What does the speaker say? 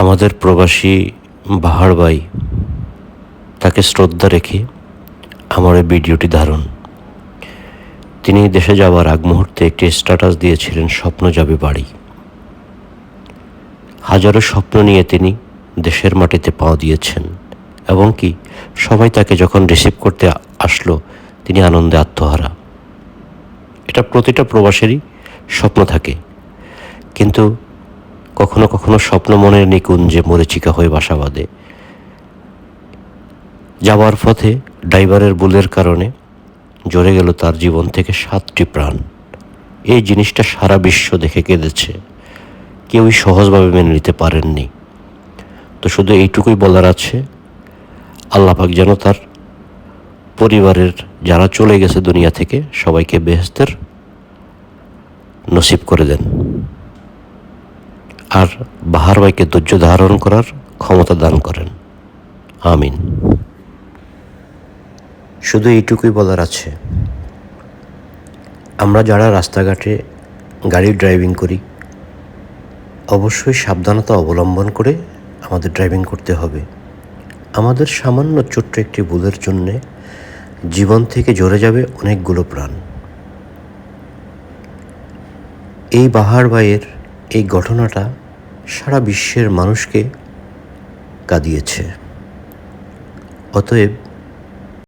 আমাদের প্রবাসী বাহার ভাই, তাকে শ্রদ্ধা রেখে আমার এই ভিডিওটি ধারণ। তিনি দেশে যাওয়ার আগ মুহূর্তে একটি স্ট্যাটাস দিয়েছিলেন স্বপ্ন যাবে বাড়ি। হাজারো স্বপ্ন নিয়ে তিনি দেশের মাটিতে পা দিয়েছেন এবং কি সবাই তাকে যখন রিসিভ করতে আসলো, তিনি আনন্দে আত্মহারা। এটা প্রতিটা প্রবাসেরই স্বপ্ন থাকে। কিন্তু কখনো কখনো স্বপ্ন মনের নিকুঞ্জে মরিচিকা হয়ে বাসা বাঁধে। যাওয়ার পথে ড্রাইভারের ভুলের কারণে জড়ে গেল তার জীবন থেকে সাতটি প্রাণ। এই জিনিসটা সারা বিশ্ব দেখে কেঁদেছে। কেউই সহজভাবে মেনে নিতে পারেননি। তো শুধু এইটুকুই বলার আছে, আল্লাপাক যেন তার পরিবারের যারা চলে গেছে দুনিয়া থেকে সবাইকে বেহেস্তের নসিব করে দেন। আর বাহার ভাইকে ধৈর্য ধারণ করার ক্ষমতা দান করেন। আমিন। শুধু এইটুকুই বলার আছে। আমরা যারা রাস্তাঘাটে গাড়ি ড্রাইভিং করি, অবশ্যই সাবধানতা অবলম্বন করে আমাদের ড্রাইভিং করতে হবে। আমাদের সামান্য ছোট্ট একটি ভুলের জন্যে জীবন থেকে ঝরে যাবে অনেকগুলো প্রাণ। এই বাহার ভাইয়ের এই ঘটনাটা সারা বিশ্বের মানুষকে কাঁদিয়েছে। অতএব